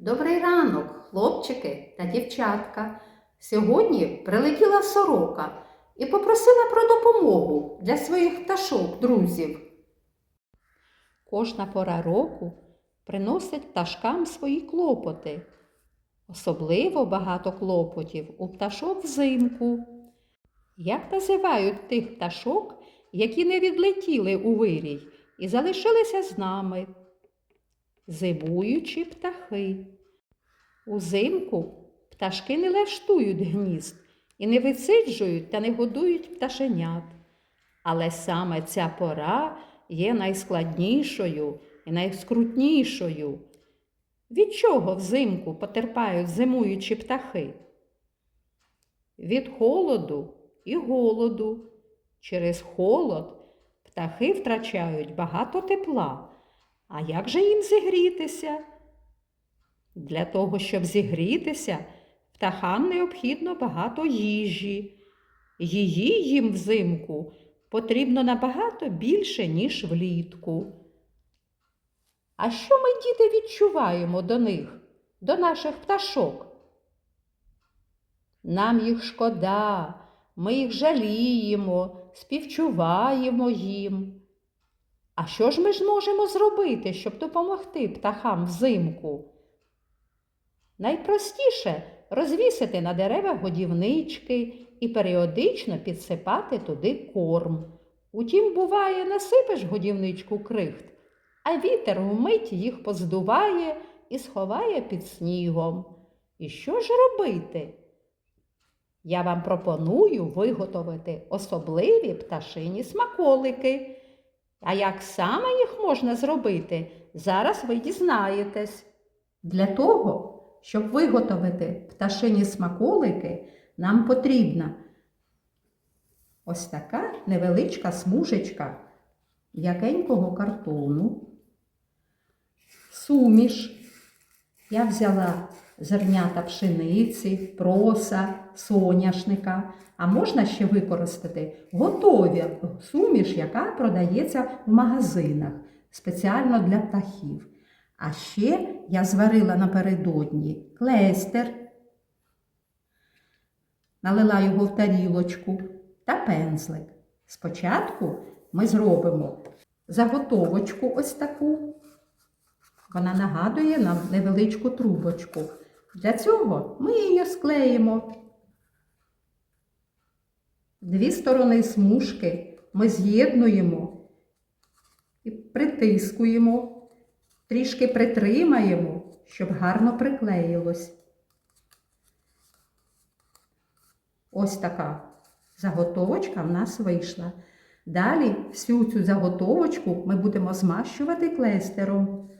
Добрий ранок, хлопчики та дівчатка. Сьогодні прилетіла сорока і попросила про допомогу для своїх пташок, друзів. Кожна пора року приносить пташкам свої клопоти. Особливо багато клопотів у пташок взимку. Як називають тих пташок, які не відлетіли у вирій і залишилися з нами? Зимуючі птахи. Узимку пташки не лаштують гнізд і не висиджують та не годують пташенят. Але саме ця пора є найскладнішою і найскрутнішою. Від чого взимку потерпають зимуючі птахи? Від холоду і голоду. Через холод птахи втрачають багато тепла. А як же їм зігрітися? Для того, щоб зігрітися, птахам необхідно багато їжі. Її їм взимку потрібно набагато більше, ніж влітку. А що ми, діти, відчуваємо до них, до наших пташок? Нам їх шкода, ми їх жаліємо, співчуваємо їм. А що ж ми ж можемо зробити, щоб допомогти птахам взимку? Найпростіше розвісити на деревах годівнички і періодично підсипати туди корм. Утім, буває, насипеш годівничку крихт, а вітер вмить їх поздуває і сховає під снігом. І що ж робити? Я вам пропоную виготовити особливі пташині смаколики. А як саме їх можна зробити, зараз ви дізнаєтесь. Для того, щоб виготовити пташині смаколики, нам потрібна ось така невеличка смужечка м'якенького картону, суміш. Я взяла зернята пшениці, проса, соняшника, а можна ще використати готові суміш, яка продається в магазинах спеціально для птахів. А ще я зварила напередодні клейстер, налила його в тарілочку та пензлик. Спочатку ми зробимо заготовочку ось таку. Вона нагадує нам невеличку трубочку. Для цього ми її склеїмо. Дві сторони смужки ми з'єднуємо і притискуємо, трішки притримаємо, щоб гарно приклеїлось. Ось така заготовочка в нас вийшла. Далі всю цю заготовочку ми будемо змащувати клейстером.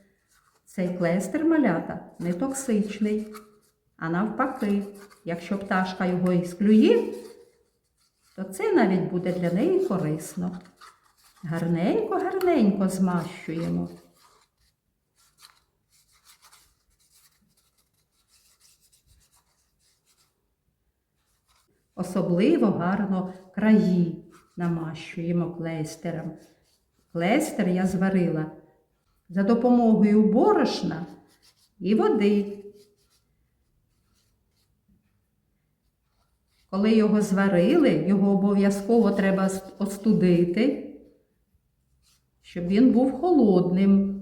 Цей клейстер малята не токсичний, а навпаки, якщо пташка його і склює, то це навіть буде для неї корисно. Гарненько-гарненько змащуємо. Особливо гарно краї намащуємо клейстером. Клейстер я зварила за допомогою борошна і води. Коли його зварили, його обов'язково треба остудити, щоб він був холодним.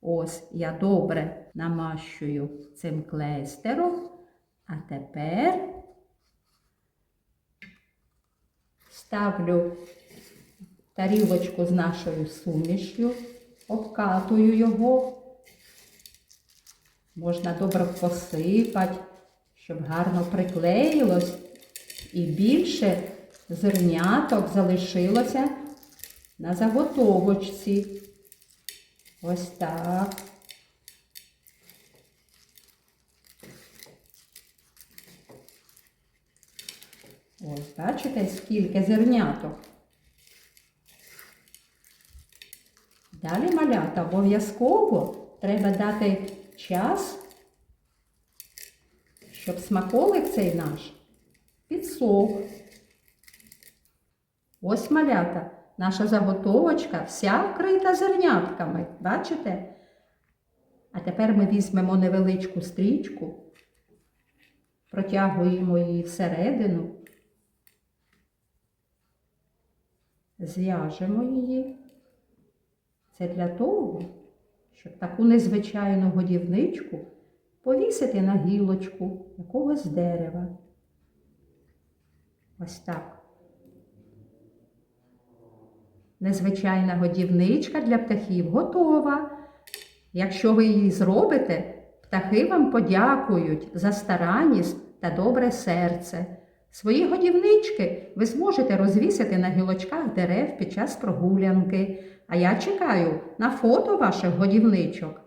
Ось я добре намащую цим клейстером, а тепер ставлю тарілочку з нашою сумішю, обкатую його. Можна добре посипати, щоб гарно приклеїлось і більше зерняток залишилося на заготовочці. Ось так. Ось, бачите, скільки зерняток. Далі малята обов'язково треба дати час, щоб смаколик цей наш підсох. Ось малята, наша заготовочка вся вкрита зернятками. Бачите? А тепер ми візьмемо невеличку стрічку, протягуємо її всередину, зв'яжемо її. Це для того, щоб таку незвичайну годівничку повісити на гілочку якогось дерева. Ось так. Незвичайна годівничка для птахів готова. Якщо ви її зробите, птахи вам подякують за старанність та добре серце. Свої годівнички ви зможете розвісити на гілочках дерев під час прогулянки. А я чекаю на фото ваших годівничок.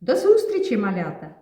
До зустрічі, малята!